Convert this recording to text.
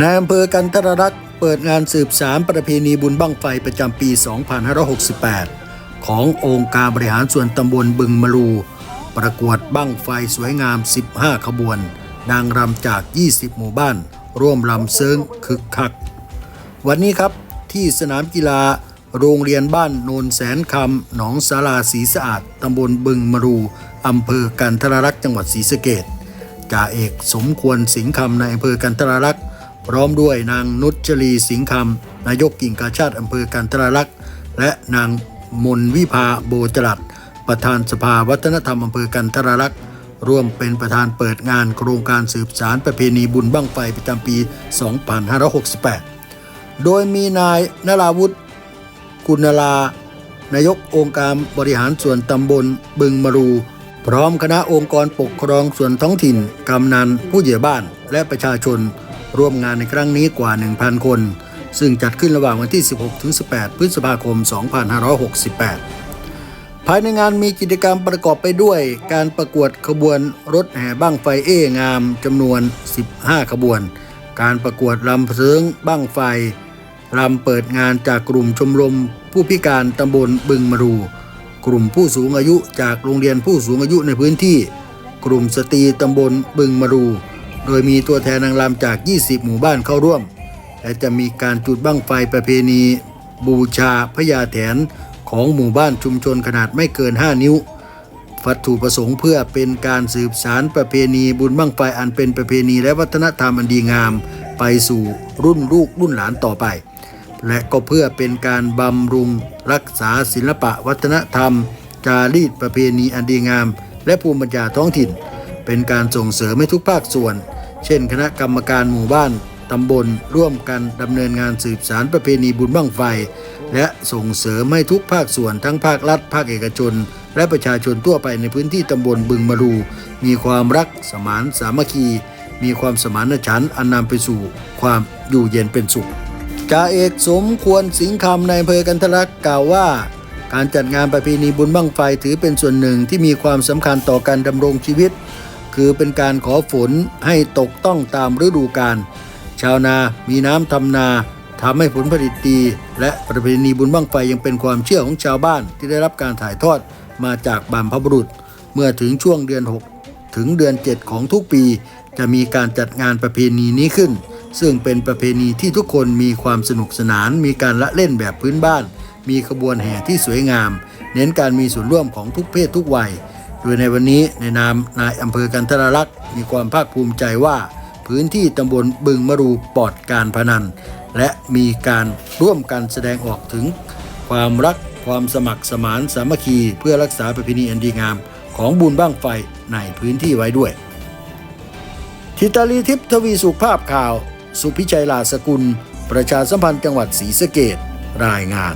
นายอำเภอกันทรรักษ์เปิดงานสืบสารประเพณีบุญบั้งไฟประจำปี 2568 ขององค์การบริหารส่วนตำบลบึงมลู ประกวดบั้งไฟสวยงาม 15 ขบวน นางรำจาก 20 หมู่บ้าน ร่วมรำเซิงคึกคัก วันนี้ครับที่สนามกีฬาโรงเรียนบ้านโนนแสนคำหนองสาราศรีสะอาด ตำบลบึงมรู อำเภอกันทรรักษ์จังหวัดศรีสะเกดจ่าเอกสมควรสิงห์คำในอำเภอกันทรรักษ์ พร้อมด้วยนางนุชลีสิงห์คำนายกกิ่งกาชาติอำเภอกันทรรักษ์และนางมนวิภาโบจรัสประธานสภาวัฒนธรรมอำเภอกันทรรักษ์ร่วมเป็นประธานเปิดงานโครงการสืบสารประเพณีบุญบั้งไฟประจำปี 2568 โดยมีนายนราวุฒิกุณลานายกองค์การบริหารส่วนตำบลบึงมรู พร้อมคณะองค์กรปกครองส่วนท้องถิ่น กำนันผู้ใหญ่บ้านและประชาชน ร่วมงานในครั้งนี้กว่า 1,000 คน ซึ่งจัดขึ้นระหว่างวันที่ 16-18 พฤษภาคม 2568 ภายในงานมีกิจกรรมประกอบไปด้วย การประกวดขบวนรถแห่บ้างไฟเองามจำนวน 15 ขบวน การประกวดลำเสิงบ้างไฟรำเปิดงานจากกลุ่มชมรม ผู้พิการตำบลบึงมรู กลุ่มผู้สูงอายุจากโรงเรียนผู้สูงอายุในพื้นที่ กลุ่มสตรีตำบลบึงมรู โดยมีตัวแทนนางรำจาก 20 หมู่บ้านเข้าร่วม และจะมีการจุดบั้งไฟประเพณี บูชาพญาแถนของหมู่บ้านชุมชนขนาดไม่เกิน 5 นิ้ววัตถุประสงค์เพื่อเป็นการสืบสารประเพณีบุญบั้งไฟอันเป็นประเพณีและวัฒนธรรมอันดีงาม ไปสู่รุ่นลูกรุ่นหลานต่อไป และก็เพื่อเป็นการบำรุงรักษาศิลปะวัฒนธรรม จารีตประเพณีอันดีงาม และภูมิปัญญาท้องถิ่น เป็นการส่งเสริมให้ทุกภาคส่วน เช่น คณะกรรมการหมู่บ้านตำบลร่วมกันดำเนินงานสืบสารประเพณีบุญบั้งไฟ และส่งเสริมให้ทุกภาคส่วนทั้งภาครัฐ ภาคเอกชน และประชาชนทั่วไปในพื้นที่ตำบลบึงมะรู มีความรักสมานสามัคคี มีความสมานฉันท์อันนำไปสู่ความอยู่เย็นเป็นสุขจ่าเอกสมควรสิงห์คำในอำเภอกันทลักกล่าวว่า การจัดงานประเพณีบุญบั้งไฟถือเป็นส่วนหนึ่งที่มีความสำคัญต่อการดำรงชีวิต คือเป็นการขอฝนให้ตกต้องตามฤดูกาลชาวนามีน้ำทำนาทำให้ผลผลิตดีและประเพณีบุญบั้งไฟยังเป็นความเชื่อของชาวบ้านที่ได้รับการถ่ายทอดมาจากบรรพบุรุษ เมื่อถึงช่วงเดือน 6 ถึงเดือน 7 ของทุกปี จะมีการจัดงานประเพณีนี้ขึ้น ซึ่งเป็นประเพณีที่ทุกคนมีความสนุกสนาน มีการละเล่นแบบพื้นบ้าน มีขบวนแห่ที่สวยงาม เน้นการมีส่วนร่วมของทุกเพศทุกวัย โดยในวันนี้ในนามนายอำเภอกันทรลักษณ์มีความภาคภูมิใจว่า พื้นที่ตำบลบึงมะรูปลอดการพนัน และมีการร่วมกันแสดงออกถึง ความรักความสมัครสมานสามัคคีเพื่อรักษาประเพณีอันดีงาม ของบุญบ้างไฟในพื้นที่ไว้ด้วย ทิตาลีทิพทวีสุขภาพข่าว สุพิชัยลาสกุล ประชาสัมพันธ์จังหวัดศรีสะเกดรายงาน